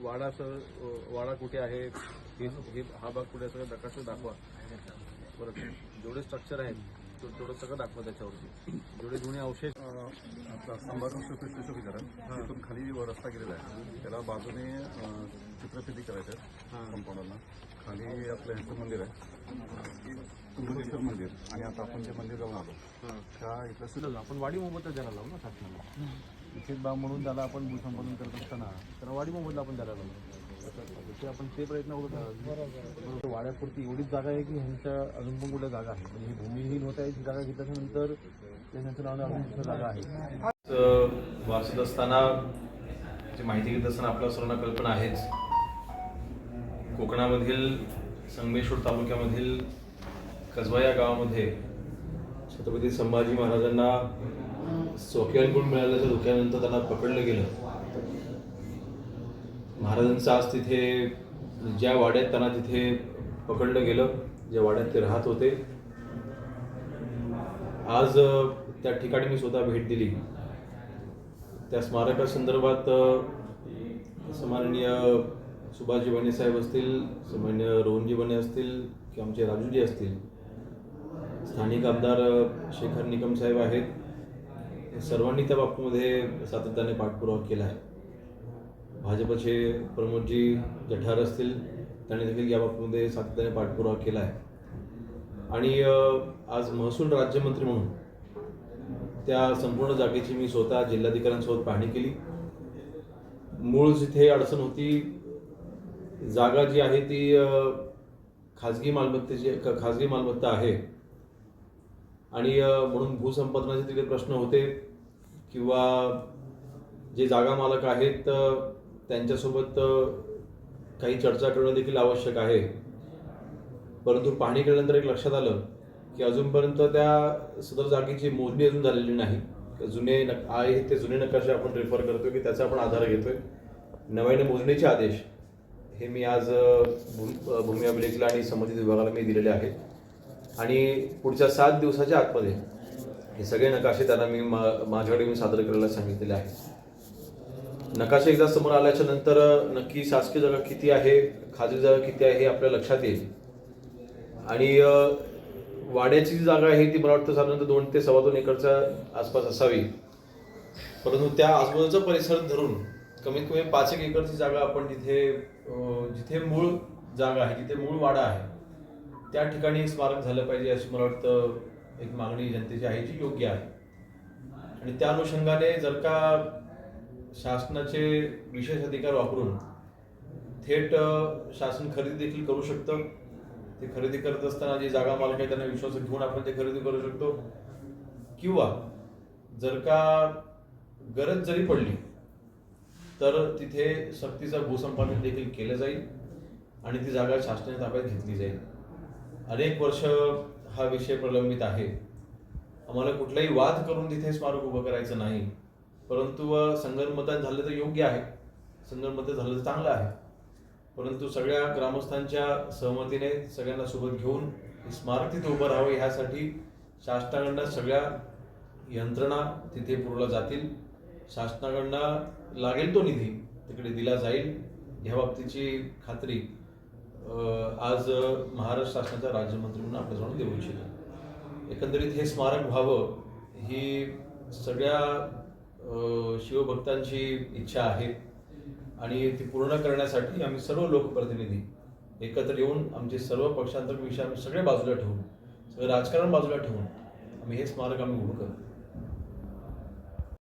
वाडाचं अ, वाडा कुठे आहे? हे हे भाग कुठे आहे सगळं प्रकाश दाखवा. परत जेवढे स्ट्रक्चर आहेत ते- तेवढं सगळं दाखवा त्याच्यावरती. जेवढे जुने अवशेष श्रीकृष्ण विधान तिथून खाली रस्ता गेलेला आहे. त्याला बाजूने चित्रफिती करायचे कंपाऊंडरला खाली आपलं ह्याचं मंदिर आहे. कुंडलेश्वर मंदिर. आणि आता आपण जे मंदिर जाऊन आलो त्या इथलं आपण वाडी मोबदला द्यायला लावू ना विशेष इथे बा म्हणून त्याला आपण भूसंपादन करत असताना त्याला वाडी मोबदला आपण द्यायला लागलो. ते आपण ते प्रयत्न होत वाड्यापुरती एवढीच जागा आहे की ह्यांच्या अजून पण कुठल्या जागा आहे म्हणजे ही भूमिहीन होत आहे ही जागा घेतल्यानंतर त्यांच्या नावाने अजून दुसऱ्या जागा आहे. वाचत असताना माहिती घेत असताना आपल्या सर्वांना कल्पना आहेच. कोकणामधील संगमेश्वर तालुक्यामधील कसबा या गावामध्ये छत्रपती संभाजी महाराजांना चौक्यांकडून मिळाल्याच्या धोक्यानंतर त्यांना पकडलं गेलं. महाराजांचं आज तिथे ज्या वाड्यात त्यांना तिथे पकडलं गेलं ज्या वाड्यात ते राहत होते आज त्या ठिकाणी मी स्वतः भेट दिली. त्या स्मारकासंदर्भात संदर्भात सन्माननीय सुभाषजी बने साहेब असतील समान्य रोहनजी बने असतील किंवा आमचे राजूजी असतील स्थानिक आमदार शेखर निकम साहेब आहेत सर्वांनी त्या बाबतीमध्ये सातत्याने पाठपुरावा केला आहे. भाजपचे प्रमोदजी जठार असतील त्यांनी देखील या बाबतीमध्ये सातत्याने पाठपुरावा केला आहे. आणि आज महसूल राज्यमंत्री म्हणून त्या संपूर्ण जागेची मी स्वतः जिल्हाधिकाऱ्यांसोबत पाहणी केली. मूळ जिथे अडचण होती जागा जी आहे ती खाजगी मालमत्तेची खाजगी मालमत्ता आहे. आणि म्हणून भूसंपादनाचे तिथे प्रश्न होते किंवा जे जागा मालक आहेत त्यांच्यासोबत काही चर्चा करणं देखील आवश्यक आहे. परंतु पाहणी केल्यानंतर एक लक्षात आलं की अजूनपर्यंत त्या सदर जागेची मोजणी अजून झालेली नाही. जुने नक आहे ते जुने नकाशे आपण रेफर करतो की त्याचा आपण आधार घेतोय. नव्याने मोजणीचे आदेश हे मी आज भू- भूमी अभिलेखला आणि संबंधित विभागाला मी दिलेले आहेत. आणि पुढच्या सात दिवसाच्या आतमध्ये हे सगळे नकाशे त्यांना मी मा- माझ्याकडे मी सादर करायला सांगितलेले आहे नकाशे एकदा समोर आल्याच्यानंतर नक्की शासकीय जागा किती आहे खाजगी जागा किती आहे हे आपल्या लक्षात येईल. आणि वाड्याची जी जागा आहे ती मला वाटतं साधारणतः दोन ते सव्वा दोन एकरच्या आसपास असावी. परंतु त्या आजूबाजूचा परिसर धरून कमीत कमी पाच एक एकरची जागा आपण तिथे जिथे मूळ जागा आहे जिथे मूळ वाडा आहे त्या ठिकाणी एक स्मारक झालं पाहिजे अशी मला वाटतं एक मागणी जनतेची आहे जी योग्य आहे. आणि त्या अनुषंगाने जर का शासनाचे विशेष अधिकार वापरून थेट शासन खरेदी देखील करू शकतं. ते खरेदी करत असताना जे जागा मालक आहे त्यांना विश्वास घेऊन आपण ते खरेदी करू शकतो. किंवा जर का गरज जरी पडली तर तिथे सक्तीचा भूसंपादन देखील केलं जाईल आणि ती जागा शासनाच्या ताब्यात घेतली जाईल. अनेक वर्ष हा विषय प्रलंबित आहे. आम्हाला कुठलाही वाद करून तिथे स्मारक उभं करायचं नाही. परंतु अ, संगनमतन झालं तर योग्य आहे. संगनमत झालं तर चांगलं आहे. परंतु सगळ्या ग्रामस्थांच्या सहमतीने सगळ्यांना सोबत घेऊन स्मारक तिथे उभं राहावं ह्यासाठी शासनाकडनं सगळ्या यंत्रणा तिथे पुरवल्या जातील. शासनाकडनं लागेल तो निधी तिकडे दिला जाईल. ह्या बाबतीची खात्री आज महाराष्ट्र शासनाचा राज्यमंत्री म्हणून आपल्याजवळ देऊ इच्छितो एकंदरीत हे स्मारक व्हावं ही सगळ्या शिवभक्तांची इच्छा आहे आणि ती पूर्ण करण्यासाठी आम्ही सर्व लोकप्रतिनिधी एकत्र येऊन आमचे सर्व पक्षांतर विषय आम्ही सगळे बाजूला ठेवून सगळं राजकारण बाजूला ठेवून आम्ही हे स्मारक आम्ही उभं करू